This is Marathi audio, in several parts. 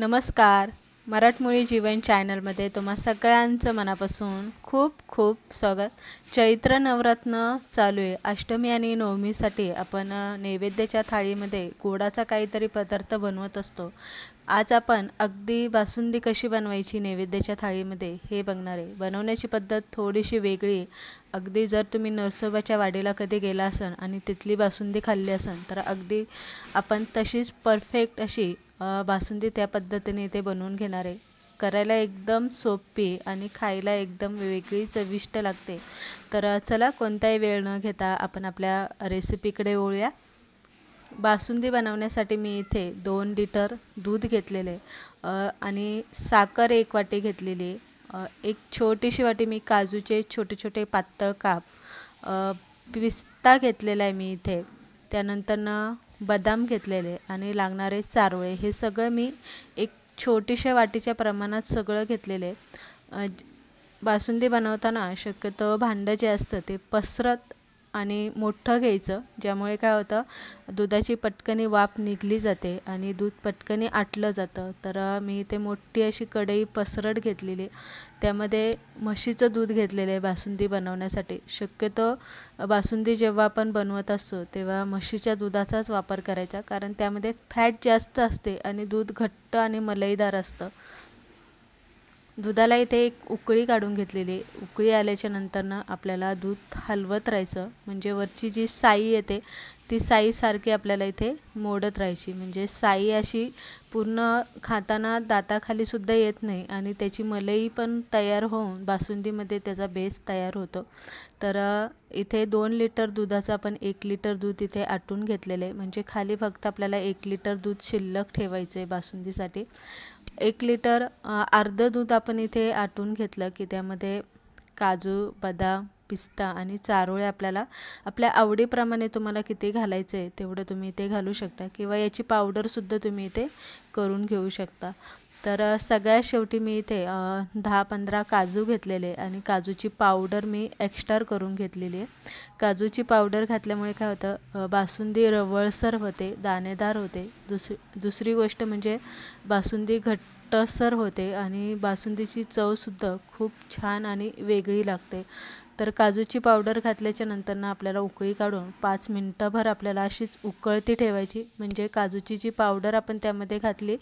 नमस्कार. मराठमोळी जीवन चॅनलमध्ये तुम्हा सगळ्यांचं मनापासून खूप खूप स्वागत. चैत्र नवरत्न चालू आहे. अष्टमी आणि नवमीसाठी आपण नैवेद्याच्या थाळीमध्ये गोडाचा काहीतरी पदार्थ बनवत असतो. आज आपण अगदी बासुंदी कशी बनवायची नैवेद्याच्या थाळीमध्ये हे बघणार आहे. बनवण्याची पद्धत थोडीशी वेगळी अगदी जर तुम्ही नरसोबाच्या वाडीला कधी गेला असाल आणि तिथली बासुंदी खाल्ली असेल तर अगदी आपण तशीच परफेक्ट अशी बासुंदी त्या पद्धतीने इथे बनवून घेणार आहे. करायला एकदम सोपी आणि खायला एकदम वेगळी चविष्ट लागते. तर चला कोणताही वेळ न घेता आपण आपल्या रेसिपीकडे वळूया. बासुंदी बनवण्यासाठी मी इथे दोन लिटर दूध घेतलेले. आणि साखर एक वाटी घेतलेली. एक छोटीशी वाटी मी काजूचे छोटे छोटे पातळ काप. पिस्ता घेतलेला आहे मी इथे. त्यानंतरनं बदाम घेतलेले आणि लागणारे चारोळे हे सगळं मी एक छोटीशा वाटीच्या प्रमाणात सगळं घेतलेले. बासुंदी बनवताना शक्यतो भांडं जे असतं ते पसरत आणि मोठं घ्यायचं ज्यामुळे काय होतं दुधाची पटकनी वाफ निघली जाते आणि दूध पटकनी आटलं जातं. तर मी इथे मोठी अशी कढई पसरट घेतलेली त्यामध्ये म्हशीचं दूध घेतलेलं आहे बासुंदी बनवण्यासाठी. शक्यतो बासुंदी जेव्हा आपण बनवत असतो तेव्हा म्हशीच्या दुधाचाच वापर करायचा कारण त्यामध्ये फॅट जास्त असते आणि दूध घट्ट आणि मलईदार असतं. दुधाला इथे एक उकळी काढून घेतलेली उकळी आल्याच्या नंतरनं आपल्याला दूध हलवत राहायचं. म्हणजे वरची जी साई येते ती साईसारखी आपल्याला इथे मोडत राहायची. म्हणजे साई अशी पूर्ण खाताना दाताखाली सुद्धा येत नाही आणि त्याची मलई पण तयार होऊन बासुंदीमध्ये त्याचा बेस तयार होतो. तर इथे दोन लिटर दुधाचा आपण एक लिटर दूध इथे आटून घेतलेलं आहे. म्हणजे खाली फक्त आपल्याला एक लिटर दूध शिल्लक ठेवायचं आहे बासुंदीसाठी. एक लिटर अर्धं दूध आपण इथे आटून घेतलं की त्यामध्ये काजू बदाम पिस्ता आणि चारोळे आपल्याला आपल्या आवडीप्रमाणे तुम्हाला किती घालायचं आहे तेवढं तुम्ही इथे घालू शकता किंवा याची पावडरसुद्धा तुम्ही इथे करून घेऊ शकता. तर सगळ्यात शेवटी मी इथे दहा पंधरा काजू घेतलेले आणि काजूची पावडर मी एक्स्ट्रा करून घेतलेली आहे. काजूची पावडर घातल्यामुळे काय होतं बासुंदी रवळसर होते दाणेदार होते. दुसरी दुसरी गोष्ट म्हणजे बासुंदी टसर होते आणि बासुंदीची चवसुद्धा खूप छान आणि वेगळी लागते. तर काजूची पावडर घातल्याच्या नंतरनं आपल्याला उकळी काढून पाच मिनटंभर आपल्याला अशीच उकळती ठेवायची. म्हणजे काजूची जी पावडर आपण त्यामध्ये घातली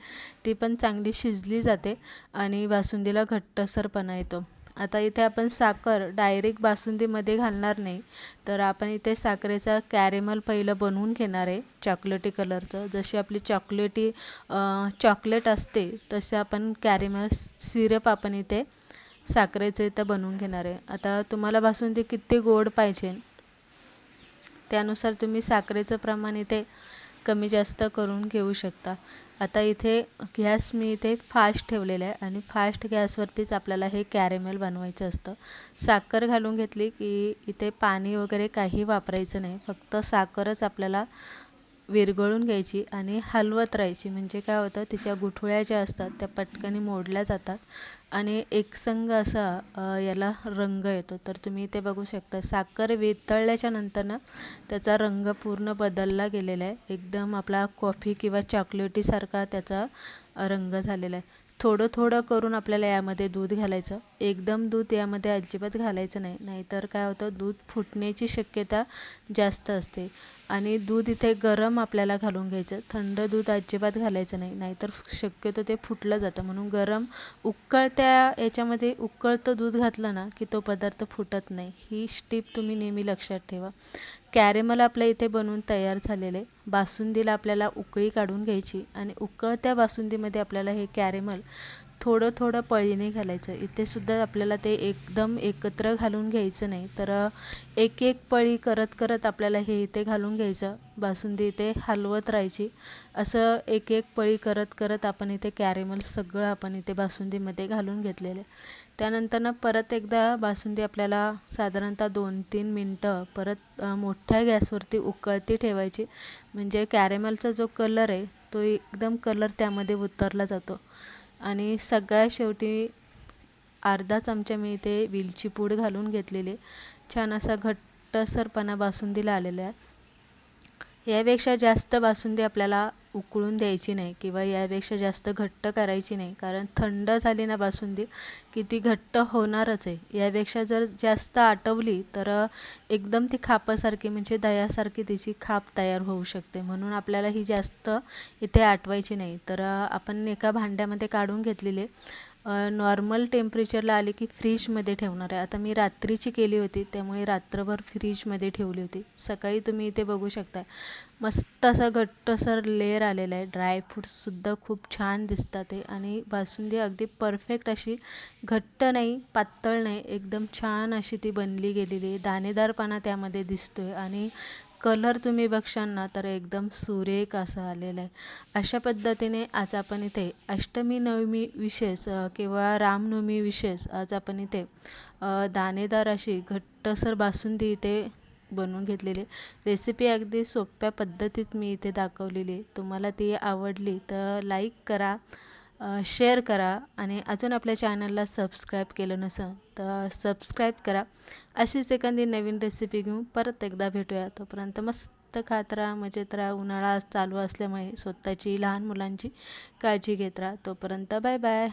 ती पण चांगली शिजली जाते आणि बासुंदीला घट्टसरपणा येतो. आता इथे आपण साखर डायरेक्ट बासुंदीमध्ये घालणार नाही. तर आपण इथे साखरेचा कॅरेमल पहिलं बनवून घेणार आहे चॉकलेटी कलरचं जशी आपली चॉकलेटी चॉकलेट असते तसे आपण कॅरेमल सिरप आपण इथे साखरेचं इथं बनवून घेणार आहे. आता तुम्हाला बासुंदी किती गोड पाहिजे? त्यानुसार तुम्ही साखरेचं प्रमाण इथे कमी जास्त करून घेऊ शकता. आता इथे गॅस मी इथे फास्ट ठेवलेला आहे आणि फास्ट गॅसवरतीच आपल्याला हे कॅरेमेल बनवायचं असतं. साखर घालून घेतली की इथे पाणी वगैरे काही वापरायचं नाही. फक्त साखरच आपल्याला विरघळून घ्यायची आणि हलवत राहायची. म्हणजे काय होतं तिच्या गुठळ्या ज्या असतात त्या पटकन मोडल्या जातात. आणि एकसंग असा याला रंग येतो. तर तुम्ही इथे बघू शकता. साखर वितळल्याच्या नंतर ना त्याचा रंग पूर्ण बदलला गेलेला आहे. एकदम आपला कॉफी किंवा चॉकलेटीसारखा त्याचा रंग झालेला आहे. थोडं थोडं करून आपल्याला यामध्ये दूध घालायचं. एकदम दूध यामध्ये अजिबात घालायचं नाही. नाहीतर काय होतं दूध फुटण्याची शक्यता जास्त असते. आणि दूध इथे गरम आपल्याला घालून घ्यायचं. थंड दूध अजिबात घालायचं नाही. नाहीतर शक्यतो ते फुटलं जातं. म्हणून गरम उकळत्या याच्यामध्ये उकळतं दूध घातलं ना की तो पदार्थ फुटत नाही. ही स्टीप तुम्ही नेहमी लक्षात ठेवा. कॅरेमल आपल्या इथे बनवून तयार झालेले. बासुंदीला आपल्याला उकळी काढून घ्यायची. आणि उकळत्या बासुंदीमध्ये आपल्याला हे कॅरेमल थोडं थोडं पळीने घालायचं. इथे सुद्धा आपल्याला ते एकदम एकत्र घालून घ्यायचं नाही. तर एक एक पळी करत करत आपल्याला हे इथे घालून घ्यायचं. बासुंदी इथे हलवत राहायची. असं एक एक पळी करत करत आपण इथे कॅरेमल सगळं आपण इथे बासुंदीमध्ये घालून घेतलेले त्यानंतर ना परत एकदा बासुंदी आपल्याला साधारणतः दोन तीन मिनटं परत मोठ्या गॅसवरती उकळती ठेवायची. म्हणजे कॅरेमलचा जो कलर आहे तो एकदम कलर त्यामध्ये उतरला जातो. आणि सगळ्यात शेवटी अर्धा चमचा मी इथे वेलची पूड घालून घेतलेली छान असा घट्टसरपणा बासुंदीला आलेला आहे. यापेक्षा जास्त बासुंदी आपल्याला उकळून द्यायची नाही किंवा यापेक्षा जास्त घट्ट करायची नाही. कारण थंड झाली ना बासुंदी की ती घट्ट होणारच आहे. यापेक्षा जर जास्त आटवली तर एकदम ती खापासारखी म्हणजे दह्यासारखी तिची खाप तयार होऊ शकते. म्हणून आपल्याला ही जास्त इथे आटवायची नाही. तर आपण एका भांड्यामध्ये काढून घेतलेली नॉर्मल टेम्परेचरला आले की फ्रीजमध्ये ठेवणार आहे. आता मी रात्रीची केली होती त्यामुळे रात्रभर फ्रीजमध्ये ठेवली होती. सकाळी तुम्ही इथे बघू शकता मस्त असा घट्टसर लेअर आलेला आहे. ड्रायफ्रूटसुद्धा खूप छान दिसतात ते आणि बासुंदी अगदी परफेक्ट अशी घट्ट नाही पातळ नाही एकदम छान अशी ती बनली गेलेली आहे. दाणेदारपणा त्यामध्ये दिसतो आहे आणि कलर तुम्ही बघशाल ना तर एकदम सुरेख असं आलेलं आहे. अशा पद्धतीने आज आपण इथे अष्टमी नवमी विशेष किंवा रामनवमी विशेष आज आपण इथे दाणेदार अशी घट्टसर बासुंदी इथे बनवून घेतलेली रेसिपी अगदी सोप्या पद्धतीत मी इथे दाखवलेली तुम्हाला ती आवडली तर लाईक करा. शेअर करा आणि अजून आपल्या चॅनलला सबस्क्राईब केलं नसेल तर सबस्क्राईब करा. अशीच एखादी नवीन रेसिपी घेऊन परत एकदा भेटूया. तोपर्यंत मस्त खात राहा मजेत राहा उन्हाळा चालू असल्यामुळे स्वतःची लहान मुलांची काळजी घेत राहा. तोपर्यंत बाय बाय